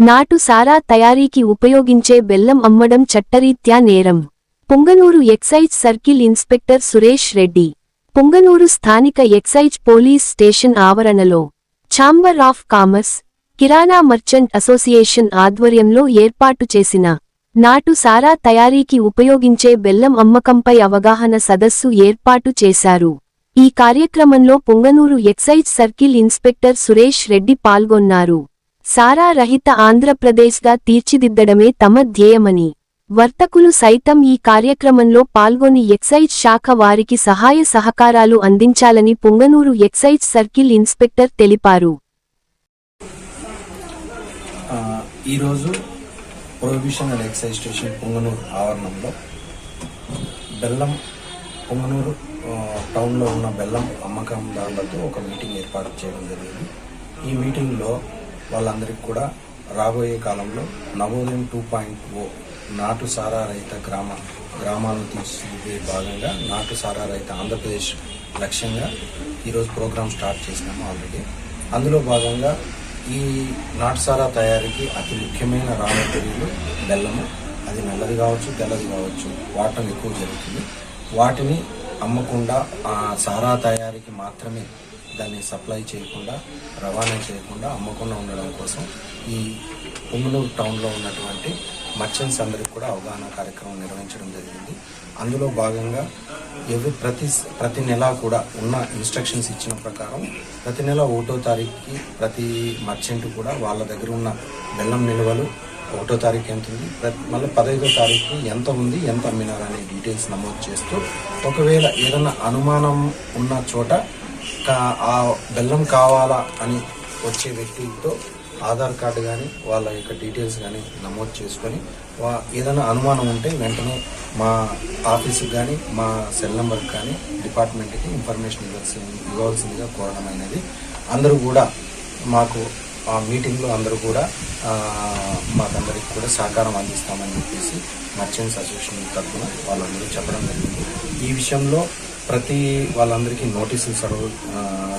నాటు సారా తయారీకి ఉపయోగించే బెల్లం అమ్మడం చట్టరీత్యా నేరం. Punganur excise circle inspector Suresh Reddy. Punganur స్థానిక ఎక్సైజ్ పోలీస్ స్టేషన్ ఆవరణలో. ఛాంబర్ ఆఫ్ కామర్స్ కిరాణా మర్చెంట్ అసోసియేషన్ ఆధ్వర్యంలో ఏర్పాటు చేసిన నాటు సారా తయారీకి ఉపయోగించే బెల్లం అమ్మకంపై అవగాహన సదస్సు ఏర్పాటు చేశారు. ఈ కార్యక్రమంలో Punganur excise circle inspector Suresh Reddy పాల్గొన్నారు. సారా రహిత ఆంధ్రప్రదేశ్గా తీర్చిదిద్దడమే తమ ధ్యేయమని వర్తకులు సైతం ఈ కార్యక్రమంలో పాల్గొని ఎక్సైజ్ శాఖ వారికి సహాయ సహకారాలు అందించాలని పుంగనూరు ఎక్సైజ్ సర్కిల్ ఇన్స్పెక్టర్ తెలిపారు. ఈరోజు prohibition and excise station Punganur ఆవరణంలో బెల్లం పొంగనూరు టౌన్లో ఉన్న బెల్లం అమ్మకందారులతో ఒక మీటింగ్ ఏర్పాటు చేయడం జరిగింది. ఈ మీటింగ్లో వాళ్ళందరికీ కూడా రాబోయే కాలంలో నవోదయం టూ పాయింట్ ఓ నాటు సారా రహిత గ్రామ గ్రామాలను తీర్చిదిద్దే భాగంగా నాటు సారా రహిత ఆంధ్రప్రదేశ్ లక్ష్యంగా ఈరోజు ప్రోగ్రాం స్టార్ట్ చేసినాము ఆల్రెడీ. అందులో భాగంగా ఈ నాటుసారా తయారీకి అతి ముఖ్యమైన రా మెటీరియల్ బెల్లము అది నల్లది కావచ్చు తెల్లది కావచ్చు వాటం ఎక్కువ జరుగుతుంది. వాటిని అమ్మకుండా ఆ సారా తయారీకి మాత్రమే దాన్ని సప్లై చేయకుండా రవాణా చేయకుండా అమ్మకుండా ఉండడం కోసం ఈ పుంగనూరు టౌన్లో ఉన్నటువంటి మర్చెంట్స్ అందరికి కూడా అవగాహన కార్యక్రమం నిర్వహించడం జరిగింది. అందులో భాగంగా ఎవ్రీ ప్రతి ప్రతి నెల కూడా ఉన్న ఇన్స్ట్రక్షన్స్ ఇచ్చిన ప్రకారం ప్రతి నెల ఒకటో తారీఖుకి ప్రతి మర్చెంట్ కూడా వాళ్ళ దగ్గర ఉన్న బెల్లం నిల్వలు ఒకటో తారీఖు ఎంత ఉంది ప్రతి మళ్ళీ పదహైదో తారీఖు ఎంత ఉంది ఎంత అమ్మినారు అనే డీటెయిల్స్ నమోదు చేస్తూ ఒకవేళ ఏదైనా అనుమానం ఉన్న చోట ఆ బెల్లం కావాలా అని వచ్చే వ్యక్తితో ఆధార్ కార్డు కానీ వాళ్ళ యొక్క డీటెయిల్స్ కానీ నమోదు చేసుకొని వా ఏదైనా అనుమానం ఉంటే వెంటనే మా ఆఫీస్కి కానీ మా సెల్ నెంబర్కి కానీ డిపార్ట్మెంట్కి ఇన్ఫర్మేషన్ ఇవ్వాల్సి ఇవ్వాల్సిందిగా కోరడం అనేది అందరూ కూడా మాకు ఆ మీటింగ్లో అందరూ కూడా మాకందరికి కూడా సహకారం అందిస్తామని చెప్పేసి మర్చెంట్స్ అసోసియేషన్ తరఫున వాళ్ళందరూ చెప్పడం జరిగింది. ఈ విషయంలో ప్రతి వాళ్ళందరికీ నోటీసులు సర్వ్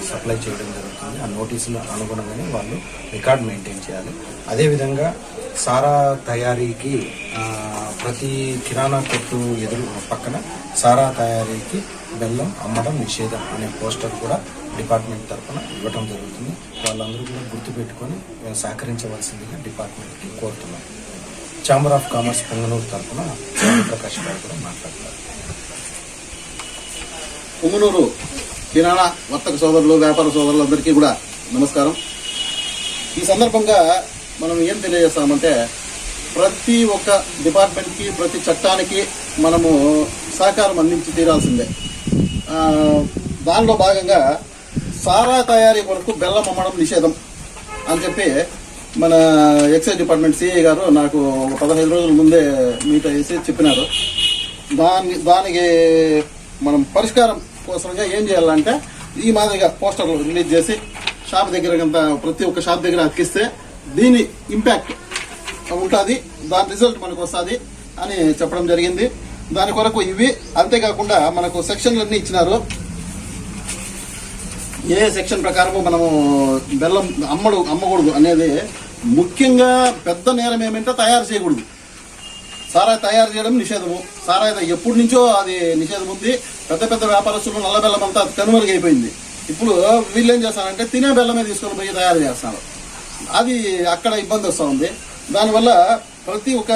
సప్లై చేయడం జరుగుతుంది. ఆ నోటీసులు అనుగుణంగానే వాళ్ళు రికార్డ్ మెయింటైన్ చేయాలి. అదేవిధంగా సారా తయారీకి ప్రతి కిరాణా కొట్టు ఎదురు పక్కన సారా తయారీకి బెల్లం అమ్మడం నిషేధం అనే పోస్టర్ కూడా డిపార్ట్మెంట్ తరఫున ఇవ్వడం జరుగుతుంది. వాళ్ళందరూ కూడా గుర్తుపెట్టుకొని సహకరించవలసిందిగా డిపార్ట్మెంట్కి కోరుతున్నాం. ఛాంబర్ ఆఫ్ కామర్స్ పొంగనూరు తరఫున ప్రకాష్ గారు కూడా మాట్లాడతారు ఉమ్మనూరు కిరాణా వర్తక సోదరులు వ్యాపార సోదరులందరికీ కూడా నమస్కారం. ఈ సందర్భంగా మనం ఏం తెలియజేస్తామంటే ప్రతి ఒక్క డిపార్ట్మెంట్కి ప్రతి చట్టానికి మనము సహకారం అందించి తీరాల్సిందే. దానిలో భాగంగా సారా తయారీ కొరకు బెల్లం అమ్మడం నిషేధం అని చెప్పి మన ఎక్సైజ్ డిపార్ట్మెంట్ సిఐ గారు నాకు పదహైదు రోజుల ముందే మీట్ అయ్యేసి చెప్పినారు. దాని దానికి మనం పరిష్కారం కోసంగా ఏం చేయాలంటే ఈ మాదిరిగా పోస్టర్లు రిలీజ్ చేసి షాప్ దగ్గర కంత ప్రతి ఒక్క షాప్ దగ్గర అతికిస్తే దీని ఇంపాక్ట్ ఉంటుంది. దాని రిజల్ట్ మనకు వస్తుంది అని చెప్పడం జరిగింది. దాని కొరకు ఇవి అంతేకాకుండా మనకు సెక్షన్లన్నీ ఇచ్చినారు. ఏ సెక్షన్ ప్రకారము మనము బెల్లం అమ్మడు అమ్మకూడదు అనేది ముఖ్యంగా పెద్ద నేరం ఏమంటే తయారు చేయకూడదు. సారాయి తయారు చేయడం నిషేధము. సారాయి ఎప్పటి నుంచో అది నిషేధం ఉంది. పెద్ద పెద్ద వ్యాపారస్తులు నల్ల బెల్లం అంతా కనుమరుగైపోయింది ఇప్పుడు వీళ్ళు ఏం చేస్తారంటే తినే బెల్లమే తీసుకొని పోయి తయారు చేస్తారు అది అక్కడ ఇబ్బంది వస్తూ ఉంది. దానివల్ల ప్రతి ఒక్క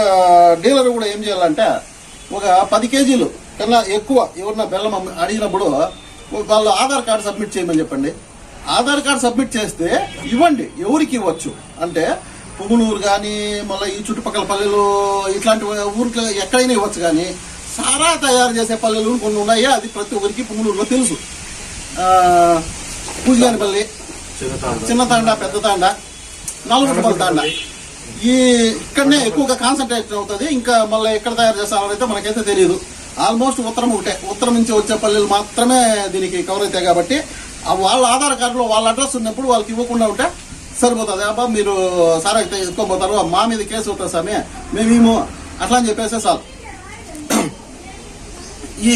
డీలర్ కూడా ఏం చేయాలంటే ఒక పది కేజీలు కన్నా ఎక్కువ ఎవరన్నా బెల్లం అడిగినప్పుడు వాళ్ళు ఆధార్ కార్డు సబ్మిట్ చేయమని చెప్పండి. ఆధార్ కార్డు సబ్మిట్ చేస్తే ఇవ్వండి. ఎవరికి ఇవ్వచ్చు? అంటే పుంగునూరు కానీ మళ్ళీ ఈ చుట్టుపక్కల పల్లెలు ఇట్లాంటి ఊరికి ఎక్కడైనా ఇవ్వచ్చు కానీ సారా తయారు చేసే పల్లెలు కొన్ని ఉన్నాయి అది ప్రతి ఒక్కరికి పుంగునూరులో తెలుసు. పూజగానిపల్లి చిన్న తాండా పెద్ద తాండా నలుగురు తాండా. ఈ ఇక్కడనే ఎక్కువగా కాన్సన్ట్రేట్ అవుతుంది ఇంకా మళ్ళీ ఎక్కడ తయారు చేస్తారో మనకైతే తెలియదు ఆల్మోస్ట్ ఉత్తరం ఒకటే ఉత్తరం నుంచి వచ్చే పల్లెలు మాత్రమే దీనికి కవర్ అవుతాయి కాబట్టి వాళ్ళ ఆధార్ కార్డులో వాళ్ళ అడ్రస్ ఉన్నప్పుడు వాళ్ళకి ఇవ్వకుండా ఉంటే సరిపోతుంది అబ్బా మీరు సారా ఎత్తుకోబోతారు మా మీద కేసు అవుతుంది సామి మేమేమో అట్లా అని చెప్పేస్తే సార్. ఈ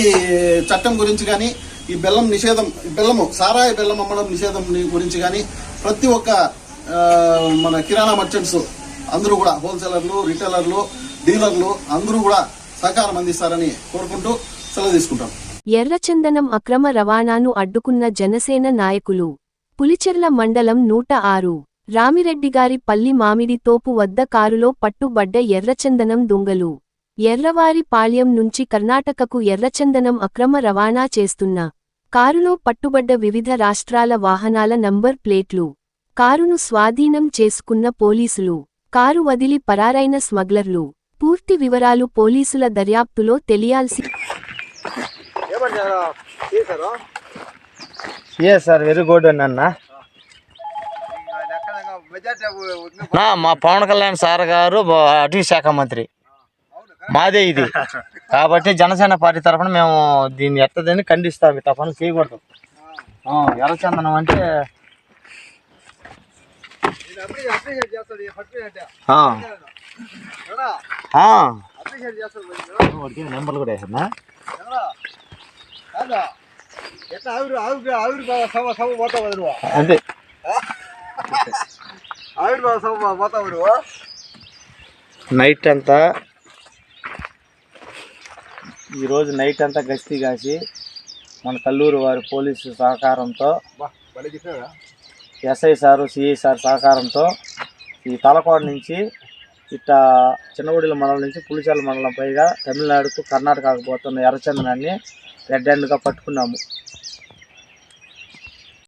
చట్టం గురించి కానీ ఈ బెల్లం నిషేధం బెల్లము సారాయి బెల్లం అమ్మడం నిషేధం గురించి కానీ ప్రతి ఒక్క మన కిరాణా మర్చెంట్స్ అందరూ కూడా హోల్సేలర్లు రిటైలర్లు డీలర్లు అందరూ కూడా సహకారం అందిస్తారని కోరుకుంటూ సెలవు తీసుకుంటాం. ఎర్రచందనం అక్రమ రవాణాను అడ్డుకున్న జనసేన నాయకులు. పులిచెర్ల మండలం నూట ఆరు. రామిరెడ్డిగారి పల్లి మామిడి తోపు వద్ద కారులో పట్టుబడ్డ ఎర్రచందనం దొంగలు. ఎర్రవారి పాళ్యం నుంచి కర్ణాటకకు ఎర్రచందనం అక్రమ రవాణా చేస్తున్న. కారులో పట్టుబడ్డ వివిధ రాష్ట్రాల వాహనాల నంబర్ ప్లేట్లు. కారును స్వాధీనం చేసుకున్న పోలీసులు. కారు వదిలి పరారైన స్మగ్లర్లు. పూర్తి వివరాలు పోలీసుల దర్యాప్తులో తెలియాల్సి సార్? వెరీ గుడ్ అన్న. మా పవన్ కళ్యాణ్ సార్ గారు అటవీ శాఖ మంత్రి. మాదే ఇది. కాబట్టి జనసేన పార్టీ తరఫున మేము దీన్ని ఎత్తదని ఖండిస్తాం. ఈ తప్పని చేయకూడదు. ఎర్రచందనం అంటే నెంబర్లు కూడా వేసన్నా అంతే. నైట్ అంతా ఈరోజు నైట్ అంతా గస్తీ కాసి మన కల్లూరు వారి పోలీసు సహకారంతో ఎస్ఐ సారు సిఐ సార్ సహకారంతో ఈ తలకోడ నుంచి ఇట్లా చిన్నగుడిల మండలం నుంచి పులిచాల మండలం పైగా తమిళనాడుకు కర్ణాటకకు పోతున్న ఎర్రచందనాన్ని రెడ్ హ్యాండ్గా పట్టుకున్నాము.